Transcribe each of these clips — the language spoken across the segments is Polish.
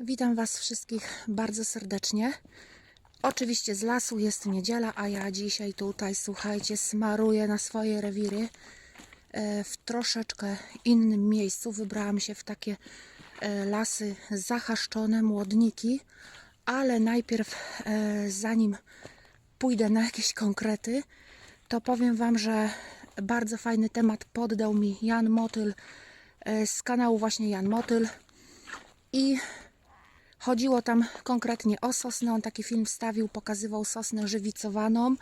Witam Was wszystkich bardzo serdecznie. Oczywiście z lasu jest niedziela, a ja dzisiaj tutaj, słuchajcie, smaruję na swoje rewiry e, w troszeczkę innym miejscu. Wybrałam się w takie e, lasy zachaszczone, młodniki, ale najpierw, e, zanim pójdę na jakieś konkrety, to powiem Wam, że bardzo fajny temat poddał mi Jan Motyl z kanału właśnie Jan Motyl. I chodziło tam konkretnie o sosnę. On taki film wstawił, pokazywał sosnę żywicowaną.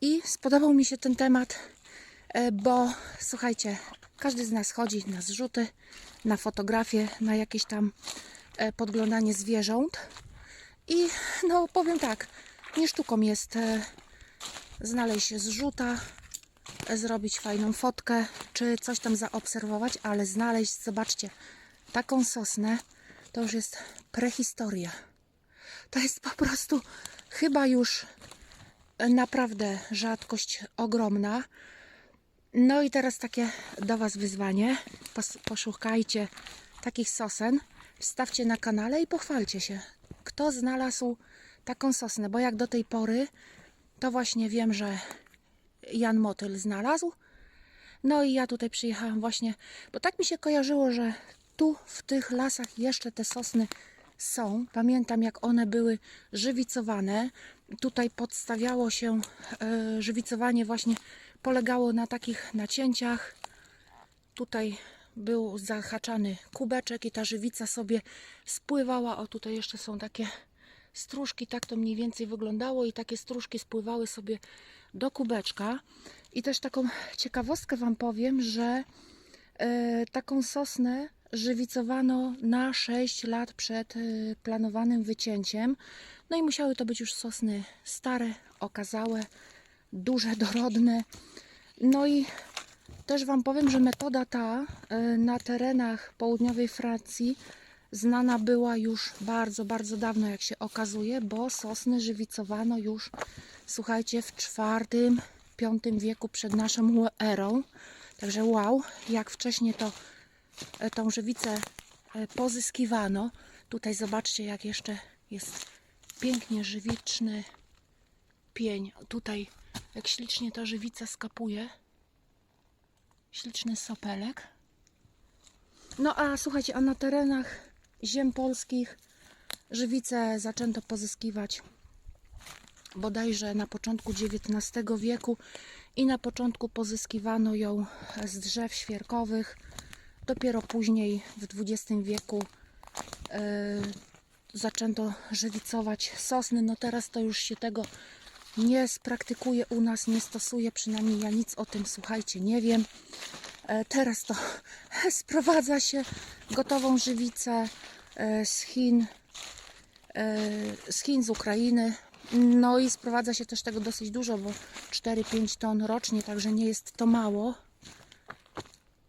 I spodobał mi się ten temat, e, bo słuchajcie, każdy z nas chodzi na zrzuty, na fotografie, na jakieś tam e, podglądanie zwierząt. I no powiem tak, nie sztuką jest e, znaleźć zrzuta, zrobić fajną fotkę, czy coś tam zaobserwować, ale znaleźć, zobaczcie, taką sosnę, to już jest prehistoria. To jest po prostu chyba już naprawdę rzadkość ogromna. No i teraz takie do Was wyzwanie. Pos- Poszukajcie takich sosen, wstawcie na kanale i pochwalcie się, kto znalazł taką sosnę, bo jak do tej pory, to właśnie wiem, że Jan Motyl znalazł. No i ja tutaj przyjechałam właśnie, bo tak mi się kojarzyło, że tu w tych lasach jeszcze te sosny są. Pamiętam jak one były żywicowane. Tutaj podstawiało się e, żywicowanie właśnie polegało na takich nacięciach. Tutaj był zahaczany kubeczek i ta żywica sobie spływała. O tutaj jeszcze są takie stróżki, tak to mniej więcej wyglądało i takie stróżki spływały sobie do kubeczka. I też taką ciekawostkę Wam powiem, że e, taką sosnę żywicowano na 6 lat przed e, planowanym wycięciem. No i musiały to być już sosny stare, okazałe, duże, dorodne. No i też Wam powiem, że metoda ta e, na terenach południowej Francji znana była już bardzo, bardzo dawno, jak się okazuje, bo sosny żywicowano już, słuchajcie, w czwartym, piątym wieku przed naszą erą. Także wow, jak wcześniej to tą żywicę e, pozyskiwano. Tutaj zobaczcie, jak jeszcze jest pięknie żywiczny pień. Tutaj jak ślicznie ta żywica skapuje. Śliczny sopelek. No a słuchajcie, a na terenach ziem polskich żywicę zaczęto pozyskiwać bodajże na początku XIX wieku i na początku pozyskiwano ją z drzew świerkowych. Dopiero później w XX wieku e, zaczęto żywicować sosny. No teraz to już się tego nie spraktykuje u nas, nie stosuje, przynajmniej ja nic o tym, słuchajcie, nie wiem. E, Teraz to sprowadza się gotową żywicę e, z Chin, z Chin, z Ukrainy. No i sprowadza się też tego dosyć dużo, bo 4-5 ton rocznie, także nie jest to mało.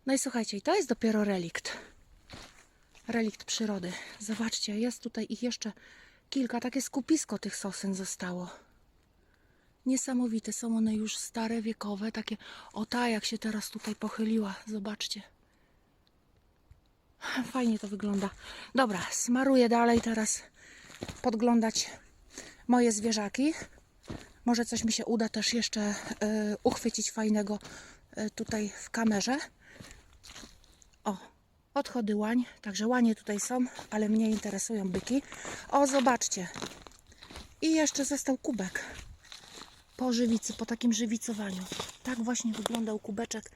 No i słuchajcie, i to jest dopiero relikt. Relikt przyrody. Zobaczcie, jest tutaj ich jeszcze kilka, takie skupisko tych sosen zostało. Niesamowite są one już stare, wiekowe, takie o ta jak się teraz tutaj pochyliła, zobaczcie. Fajnie to wygląda. Dobra, smaruję dalej teraz podglądać moje zwierzaki. Może coś mi się uda też jeszcze e, uchwycić fajnego e, tutaj w kamerze. O, odchody łań. Także łanie tutaj są, ale mnie interesują byki. O, zobaczcie. I jeszcze został kubek po żywicy, po takim żywicowaniu. Tak właśnie wyglądał kubeczek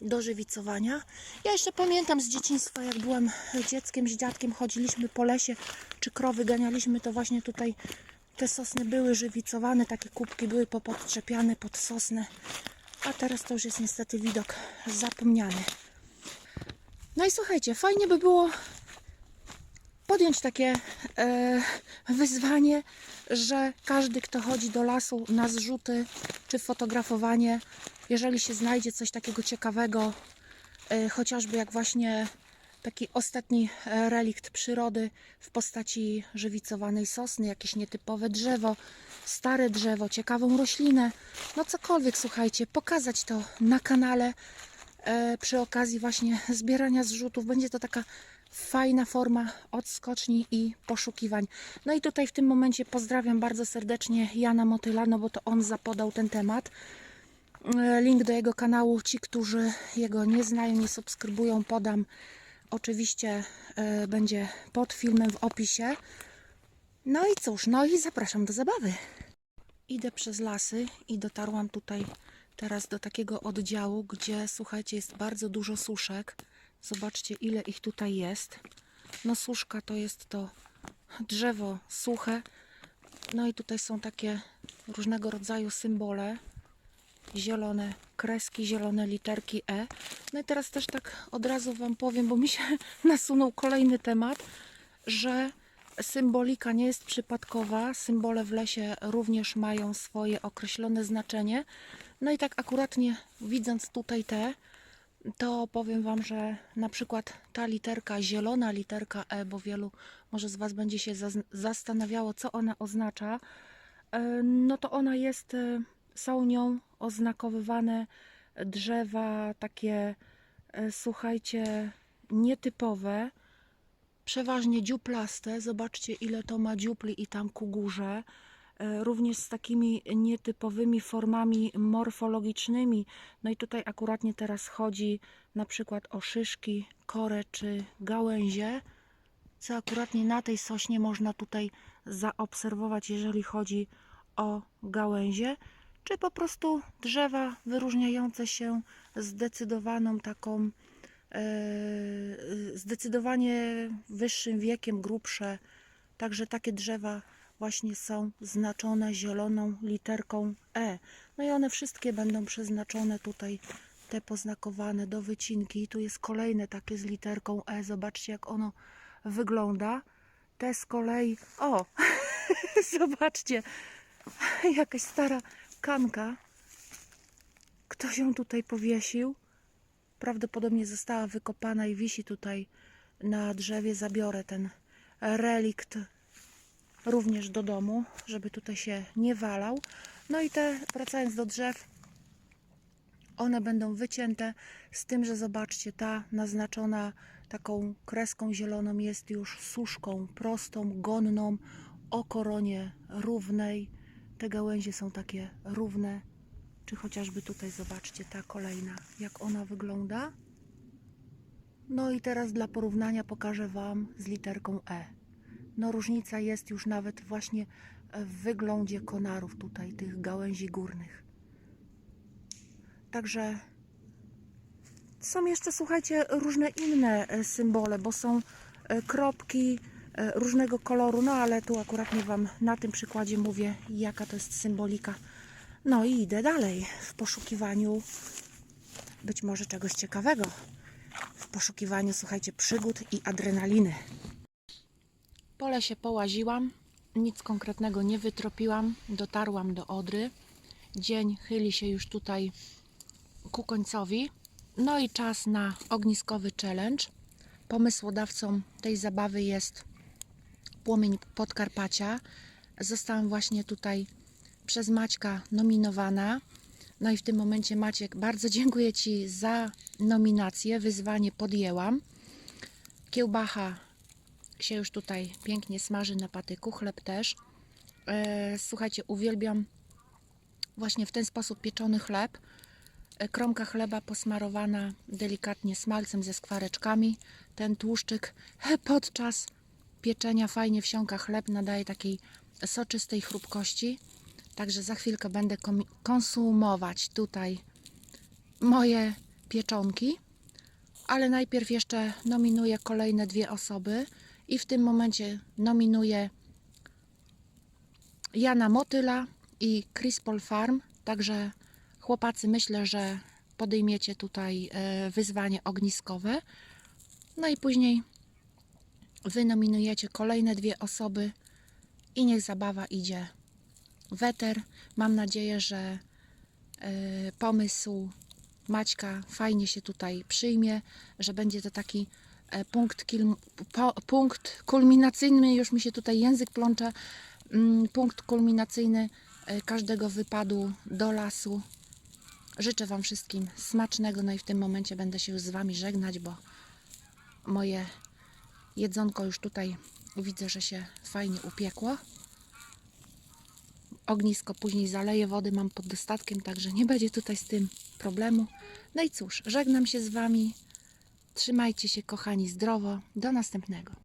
do żywicowania. Ja jeszcze pamiętam z dzieciństwa, jak byłam dzieckiem, z dziadkiem, chodziliśmy po lesie, czy krowy ganialiśmy, to właśnie tutaj te sosny były żywicowane, takie kubki były popodczepiane pod sosnę. A teraz to już jest niestety widok zapomniany. No i słuchajcie, fajnie by było podjąć takie e, wyzwanie, że każdy, kto chodzi do lasu na zrzuty czy fotografowanie, jeżeli się znajdzie coś takiego ciekawego, e, chociażby jak właśnie taki ostatni e, relikt przyrody w postaci żywicowanej sosny, jakieś nietypowe drzewo, stare drzewo, ciekawą roślinę, no cokolwiek, słuchajcie, pokazać to na kanale przy okazji właśnie zbierania zrzutów. Będzie to taka fajna forma odskoczni i poszukiwań. No i tutaj w tym momencie pozdrawiam bardzo serdecznie Jana Motyla, no bo to on zapodał ten temat. E, Link do jego kanału, ci, którzy jego nie znają, nie subskrybują, podam oczywiście e, będzie pod filmem w opisie. No i cóż, no i zapraszam do zabawy. Idę przez lasy i dotarłam tutaj teraz do takiego oddziału, gdzie słuchajcie, jest bardzo dużo suszek. Zobaczcie, ile ich tutaj jest. No, suszka to jest to drzewo suche. No i tutaj są takie różnego rodzaju symbole. Zielone kreski, zielone literki E. No i teraz też tak od razu Wam powiem, bo mi się nasunął kolejny temat, że symbolika nie jest przypadkowa. Symbole w lesie również mają swoje określone znaczenie. No i tak akuratnie widząc tutaj te, to powiem Wam, że na przykład ta literka, zielona literka E, bo wielu może z Was będzie się zastanawiało, co ona oznacza, e, no to ona jest, e, są nią oznakowywane drzewa takie, e, słuchajcie, nietypowe, przeważnie dziuplaste. Zobaczcie, ile to ma dziupli i tam ku górze. E, Również z takimi nietypowymi formami morfologicznymi. No i tutaj akuratnie teraz chodzi na przykład o szyszki, korę czy gałęzie, co akuratnie na tej sośnie można tutaj zaobserwować, jeżeli chodzi o gałęzie, czy po prostu drzewa wyróżniające się zdecydowaną taką e, zdecydowanie wyższym wiekiem, grubsze. Także takie drzewa właśnie są znaczone zieloną literką E. No i one wszystkie będą przeznaczone tutaj, te poznakowane do wycinki. Tu jest kolejne takie z literką E. Zobaczcie, jak ono wygląda. Te z kolei. O! Zobaczcie, jakaś stara kanka. Ktoś ją tutaj powiesił. Prawdopodobnie została wykopana i wisi tutaj na drzewie. Zabiorę ten relikt również do domu, żeby tutaj się nie walał. No i te, wracając do drzew, one będą wycięte z tym, że zobaczcie, ta naznaczona taką kreską zieloną jest już suszką prostą, gonną, o koronie równej. Te gałęzie są takie równe. Czy chociażby tutaj zobaczcie ta kolejna, jak ona wygląda. No i teraz dla porównania pokażę Wam z literką E. No różnica jest już nawet właśnie w wyglądzie konarów tutaj, tych gałęzi górnych. Także są jeszcze, słuchajcie, różne inne e, symbole, bo są e, kropki e, różnego koloru, no ale tu akurat nie Wam na tym przykładzie mówię, jaka to jest symbolika. No i idę dalej w poszukiwaniu być może czegoś ciekawego. W poszukiwaniu, słuchajcie, przygód i adrenaliny. Po lesie połaziłam, nic konkretnego nie wytropiłam, dotarłam do Odry. Dzień chyli się już tutaj ku końcowi. No i czas na ogniskowy challenge. Pomysłodawcą tej zabawy jest Płomień Podkarpacia. Zostałam właśnie tutaj przez Maćka nominowana. No i w tym momencie Maciek, bardzo dziękuję Ci za nominację. Wyzwanie podjęłam. Kiełbacha się już tutaj pięknie smaży na patyku, chleb też. E, Słuchajcie, uwielbiam właśnie w ten sposób pieczony chleb. E, Kromka chleba posmarowana delikatnie smalcem ze skwareczkami. Ten tłuszczyk podczas pieczenia fajnie wsiąka chleb, nadaje takiej soczystej chrupkości. Także za chwilkę będę konsumować tutaj moje pieczonki. Ale najpierw jeszcze nominuję kolejne dwie osoby. I w tym momencie nominuję Jana Motyla i Crispol Farm. Także chłopacy, myślę, że podejmiecie tutaj e, wyzwanie ogniskowe. No i później wy nominujecie kolejne dwie osoby i niech zabawa idzie weter. Mam nadzieję, że e, pomysł Maćka fajnie się tutaj przyjmie, że będzie to taki punkt, kilm, po, punkt kulminacyjny, już mi się tutaj język plącze, mm, punkt kulminacyjny e, każdego wypadu do lasu. Życzę Wam wszystkim smacznego, no i w tym momencie będę się już z Wami żegnać, bo moje Jedzonko już tutaj widzę, że się fajnie upiekło. Ognisko później zaleję wody, mam pod dostatkiem, także nie będzie tutaj z tym problemu. No i cóż, żegnam się z Wami. Trzymajcie się, kochani, zdrowo. Do następnego.